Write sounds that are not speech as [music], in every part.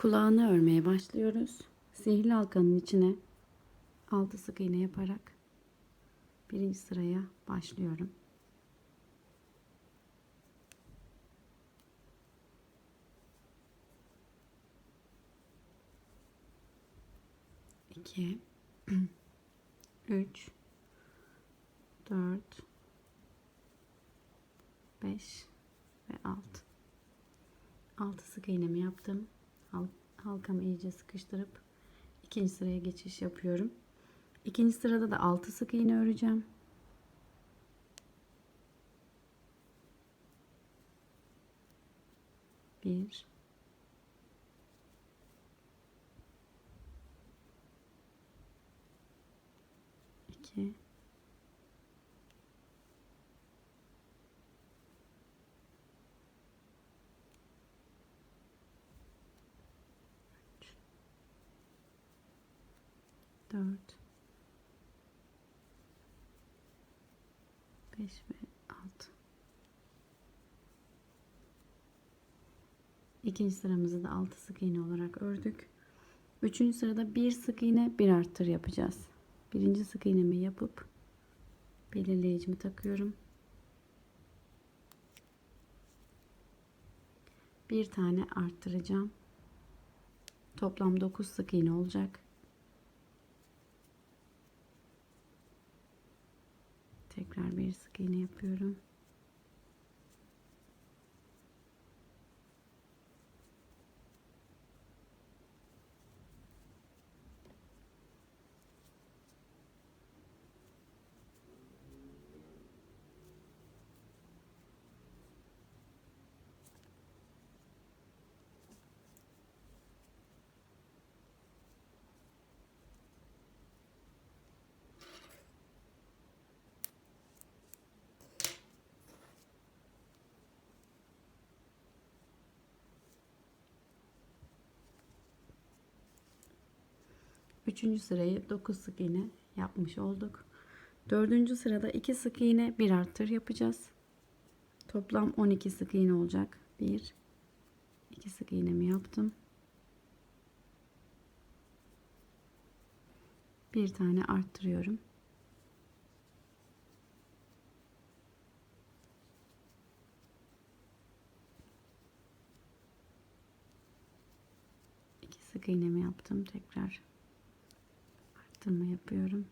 Kulağını örmeye başlıyoruz. Sihirli halkanın içine 6 sık iğne yaparak birinci sıraya başlıyorum. İki, [clears throat] üç, dört, beş ve altı. Altı sık iğnemi yaptım. Hal- Halkamı iyice sıkıştırıp ikinci sıraya geçiş yapıyorum. İkinci sırada da 6 sık iğne öreceğim. Bir. iki, 4 5 ve 6 İkinci sıramızı da 6 sık iğne olarak ördük. Üçüncü sırada bir sık iğne bir arttır yapacağız. Birinci sık iğnemi yapıp belirleyicimi takıyorum. Bir tane arttıracağım. Toplam 9 sık iğne olacak. Tekrar bir sık iğne yapıyorum. Üçüncü sırayı 9 sık iğne yapmış olduk. Dördüncü sırada 2 sık iğne bir arttır yapacağız. Toplam 12 sık iğne olacak. 1 2 sık iğnemi yaptım. Bir tane arttırıyorum. İki sık iğnemi yaptım. Tekrar arttırma yapıyorum.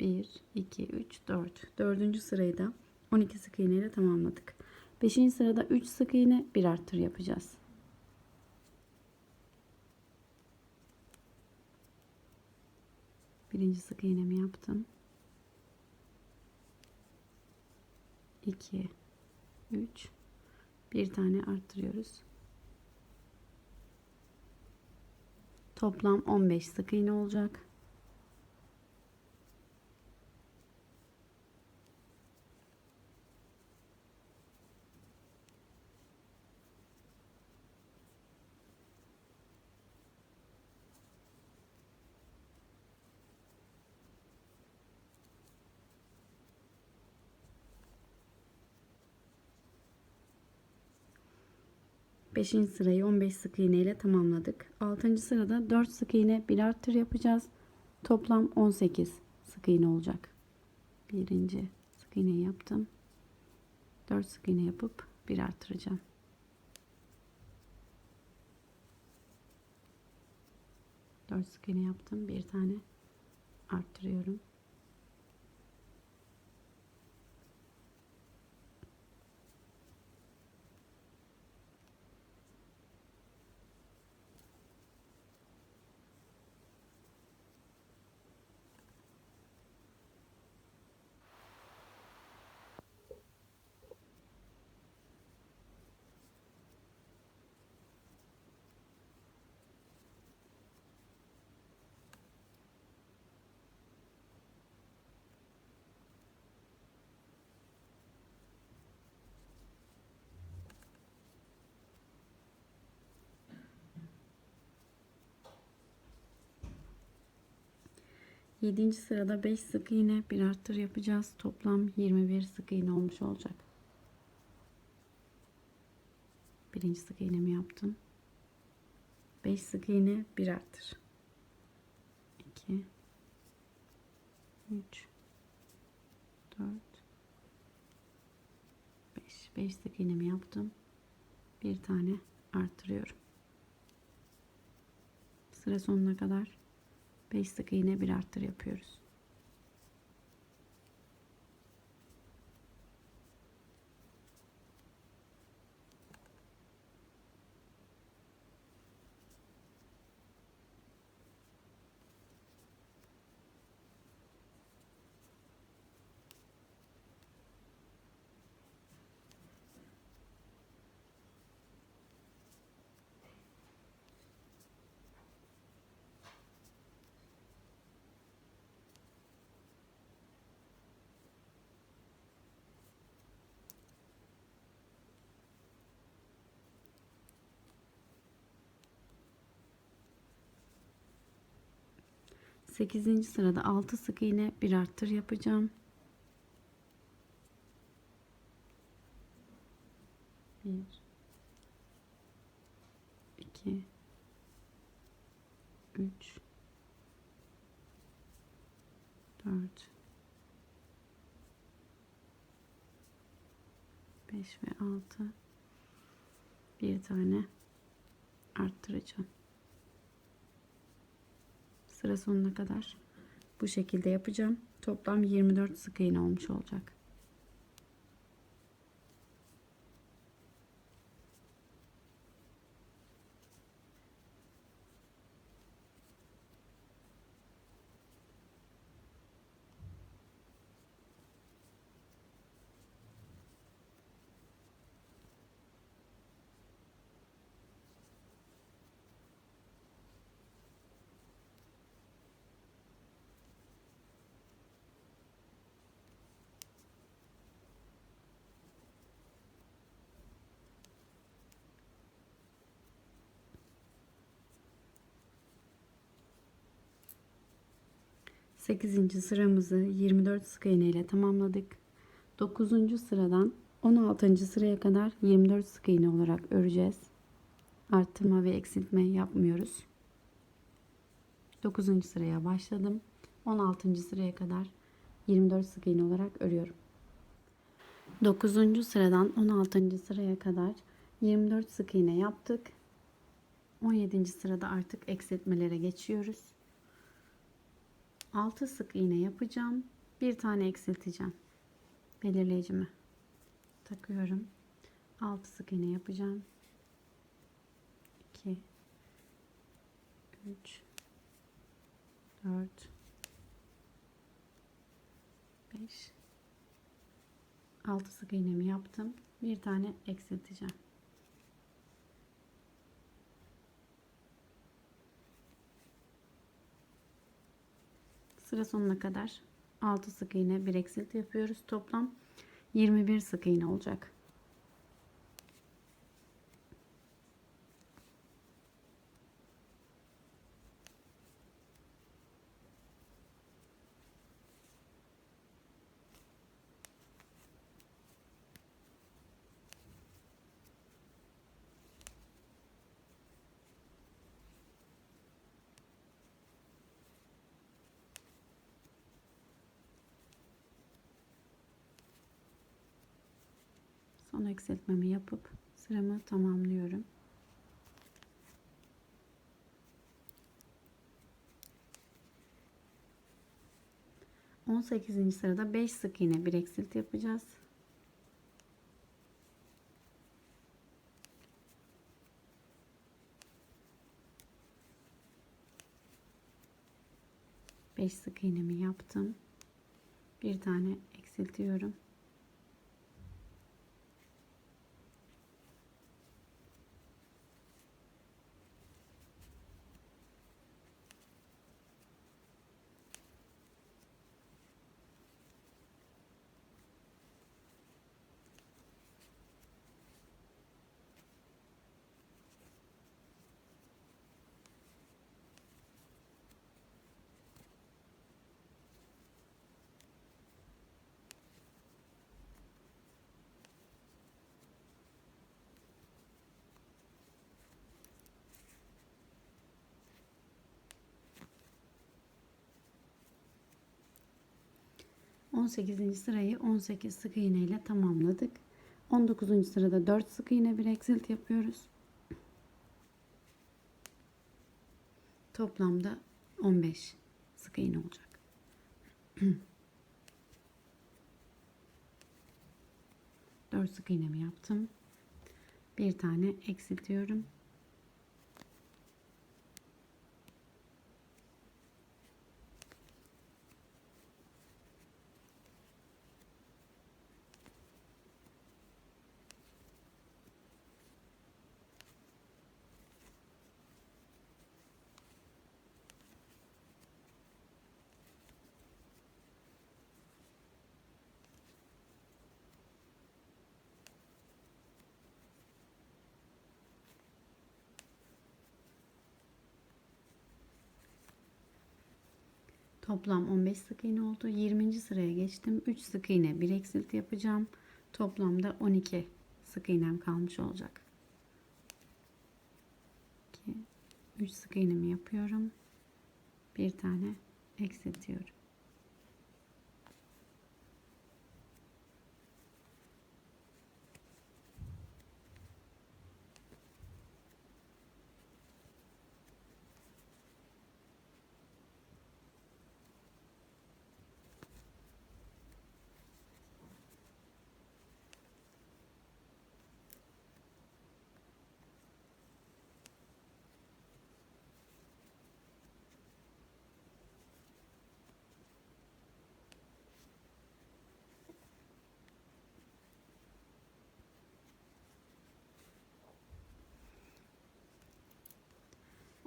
Bir, iki, üç, dört. Dördüncü sırayı da 12 sık iğne ile tamamladık. Beşinci sırada 3 sık iğne bir arttır yapacağız. Birinci sık iğnemi yaptım. 2 3 bir tane arttırıyoruz. Toplam 15 sık iğne olacak. Beşinci sırayı 15 sık iğne ile tamamladık. Altıncı sırada 4 sık iğne bir arttır yapacağız. Toplam 18 sık iğne olacak. Birinci sık iğne yaptım. 4 sık iğne yapıp bir arttıracağım. Dört sık iğne yaptım. Bir tane arttırıyorum. 7. sırada 5 sık iğne bir arttır yapacağız. Toplam 21 sık iğne olmuş olacak. Birinci sık iğnemi yaptım. 5 sık iğne bir arttır. 2 3 4 5 5 sık iğnemi yaptım. Bir tane arttırıyorum. Sıra sonuna kadar 5 sık iğne bir arttır yapıyoruz. Sekizinci sırada 6 sık iğne bir arttır yapacağım. 1 2 3 4 5 ve 6 bir tane arttıracağım. Sıra sonuna kadar bu şekilde yapacağım. Toplam 24 sık iğne olmuş olacak. Sekizinci sıramızı 24 sık iğne ile tamamladık. 9. sıradan 16. sıraya kadar 24 sık iğne olarak öreceğiz. Arttırma ve eksiltme yapmıyoruz. 9. sıraya başladım. 16. sıraya kadar 24 sık iğne olarak örüyorum. 9. sıradan 16. sıraya kadar 24 sık iğne yaptık. 17. sırada artık eksiltmelere geçiyoruz. 6 sık iğne yapacağım. Bir tane eksilteceğim. Belirleyicimi takıyorum. 6 sık iğne yapacağım. 2 3 4 5 6 sık iğnemi yaptım. Bir tane eksilteceğim. Sıra sonuna kadar 6 sık iğne bir eksilt yapıyoruz. Toplam 21 sık iğne olacak. Son eksiltmemi yapıp sıramı tamamlıyorum. On sekizinci sırada 5 sık iğne bir eksilt yapacağız. Beş sık iğnemi yaptım. Bir tane eksiltiyorum. 18. sırayı 18 sık iğne ile tamamladık. 19. sırada 4 sık iğne bir eksilt yapıyoruz. Toplamda 15 sık iğne olacak. [clears throat] Dört sık iğnemi yaptım. Bir tane eksiltiyorum. Toplam 15 sık iğne oldu. 20. sıraya geçtim. 3 sık iğne, bir eksilti yapacağım. Toplamda 12 sık iğnem kalmış olacak. 2 3 sık iğnemi yapıyorum. Bir tane eksiltiyorum.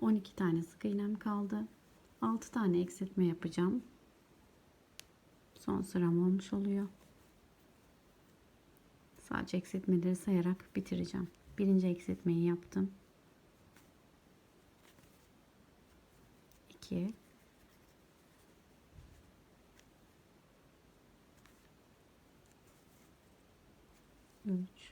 On iki tane sık iğnem kaldı. 6 tane eksiltme yapacağım. Son sıram olmuş oluyor. Sadece eksiltmeleri sayarak bitireceğim. Birinci eksiltmeyi yaptım. 2 3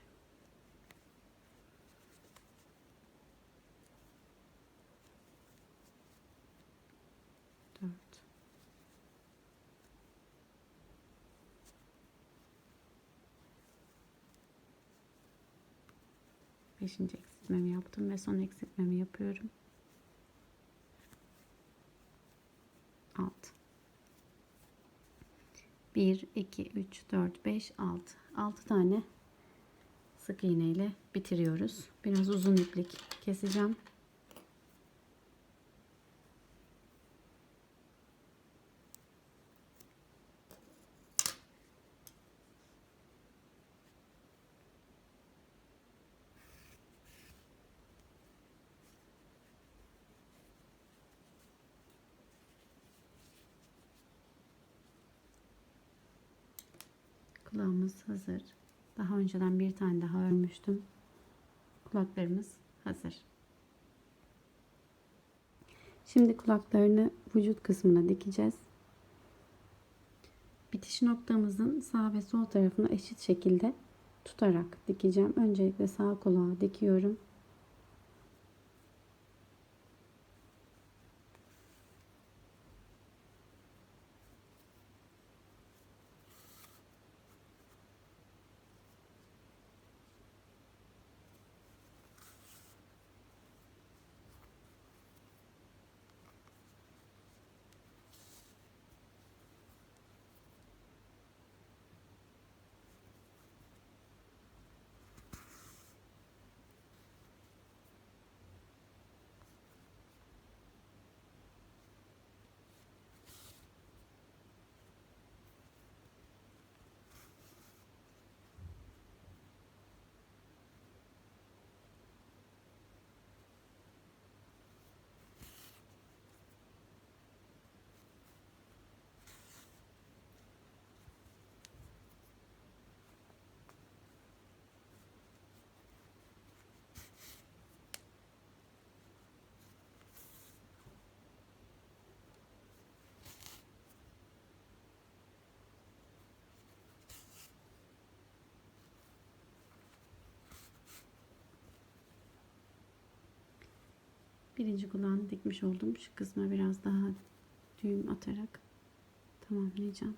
5. eksiltmemi hani yaptım ve son eksiltmemi yapıyorum. 6. 1, 2, 3, 4, 5, 6. 6 tane sık iğne ile bitiriyoruz. Biraz uzun iplik keseceğim. Hazır. Daha önceden bir tane daha örmüştüm. Kulaklarımız hazır. Şimdi kulaklarını vücut kısmına dikeceğiz. Bitiş noktamızın sağ ve sol tarafını eşit şekilde tutarak dikeceğim. Öncelikle sağ kulağa dikiyorum. Birinci kulağını dikmiş oldum. Şu kısma biraz daha düğüm atarak tamamlayacağım.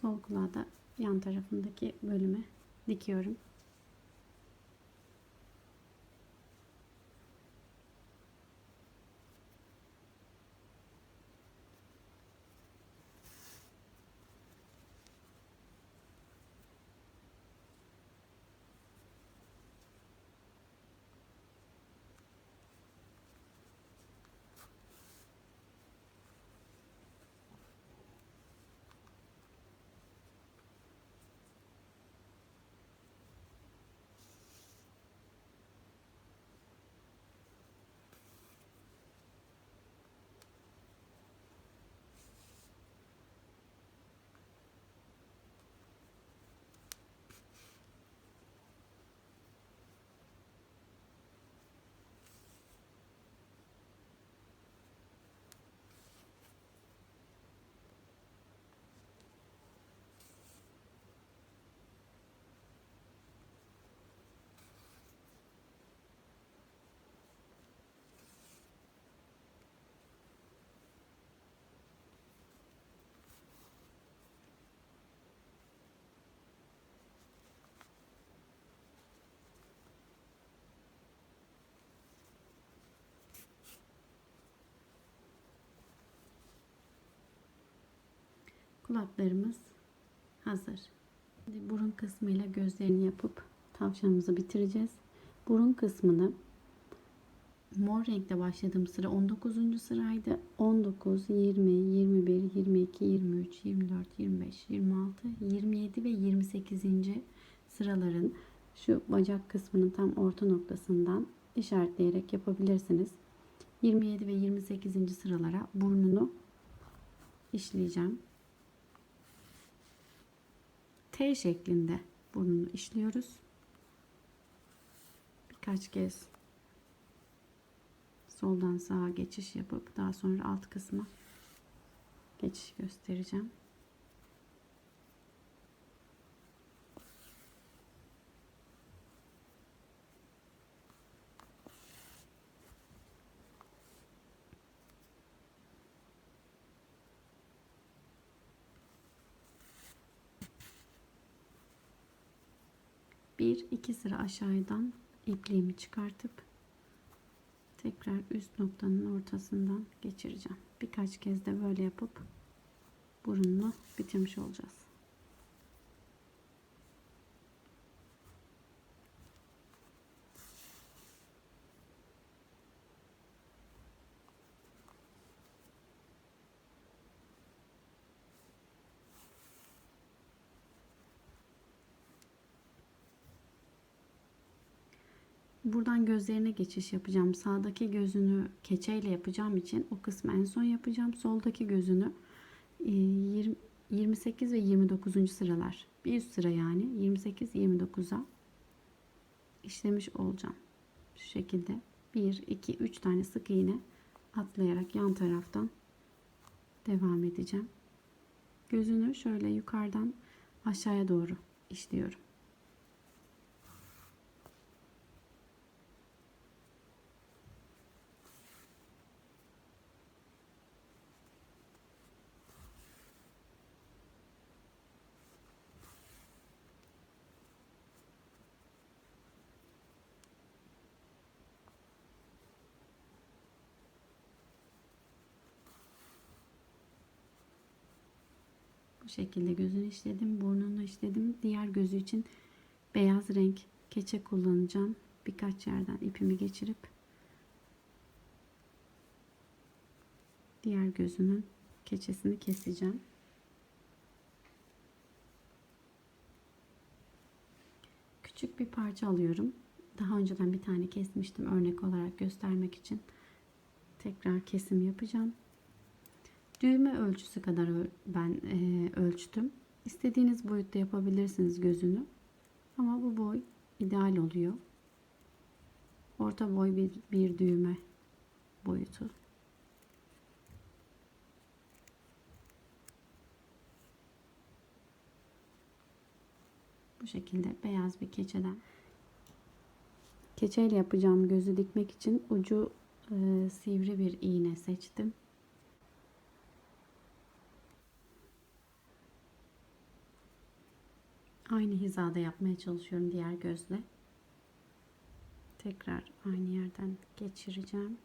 Sol kulağı da yan tarafındaki bölüme dikiyorum. Kulaklarımız hazır. Şimdi burun kısmıyla gözlerini yapıp tavşanımızı bitireceğiz. Burun kısmını mor renkte başladığım sıra 19. sıraydı. 19, 20, 21, 22, 23, 24, 25, 26, 27 ve 28. sıraların şu bacak kısmının tam orta noktasından işaretleyerek yapabilirsiniz. 27 ve 28. sıralara burnunu işleyeceğim. T şeklinde burnunu işliyoruz. Birkaç kez soldan sağa geçiş yapıp daha sonra alt kısma geçiş göstereceğim. Bir iki sıra aşağıdan ipliğimi çıkartıp tekrar üst noktanın ortasından geçireceğim. Birkaç kez de böyle yapıp burununu bitirmiş olacağız. Buradan gözlerine geçiş yapacağım. Sağdaki gözünü keçeyle yapacağım için o kısmı en son yapacağım. Soldaki gözünü 20, 28 ve 29. sıralar. Bir üst sıra yani 28-29'a işlemiş olacağım. Şu şekilde 1, 2, 3 tane sık iğne atlayarak yan taraftan devam edeceğim. Gözünü şöyle yukarıdan aşağıya doğru işliyorum. Bu şekilde gözünü işledim, burnunu işledim. Diğer gözü için beyaz renk keçe kullanacağım. Birkaç yerden ipimi geçirip diğer gözünün keçesini keseceğim. Küçük bir parça alıyorum. Daha önceden bir tane kesmiştim örnek olarak göstermek için. Tekrar kesim yapacağım. Düğme ölçüsü kadar ben e, ölçtüm. İstediğiniz boyutta yapabilirsiniz gözünü. Ama bu boy ideal oluyor. Orta boy bir, bir düğme boyutu. Bu şekilde beyaz bir keçeden keçeyle yapacağım gözü dikmek için ucu e, sivri bir iğne seçtim. Aynı hizada yapmaya çalışıyorum diğer gözle. Tekrar aynı yerden geçireceğim.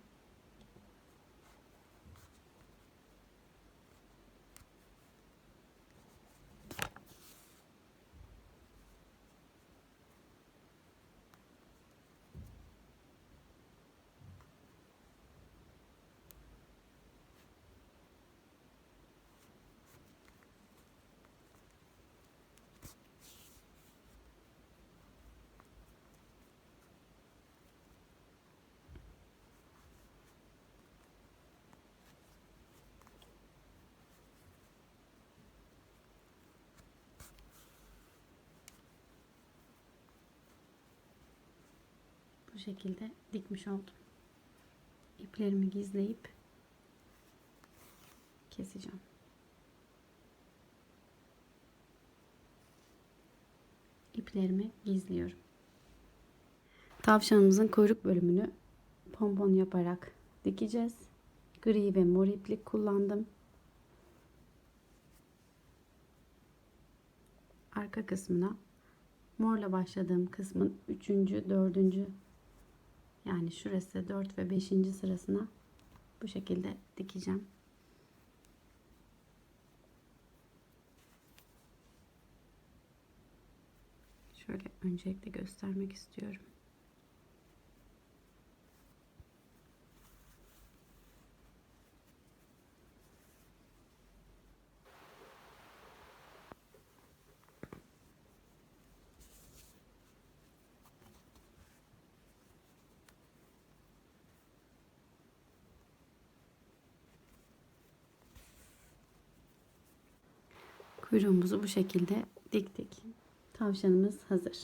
Bu şekilde dikmiş oldum. İplerimi gizleyip keseceğim. İplerimi gizliyorum. Tavşanımızın kuyruk bölümünü pompon yaparak dikeceğiz. Gri ve mor iplik kullandım. Arka kısmına morla başladığım kısmın 3. 4. yani şurası 4 ve 5. sırasına bu şekilde dikeceğim. Şöyle öncelikle göstermek istiyorum. Kuyruğumuzu bu şekilde diktik. Tavşanımız hazır.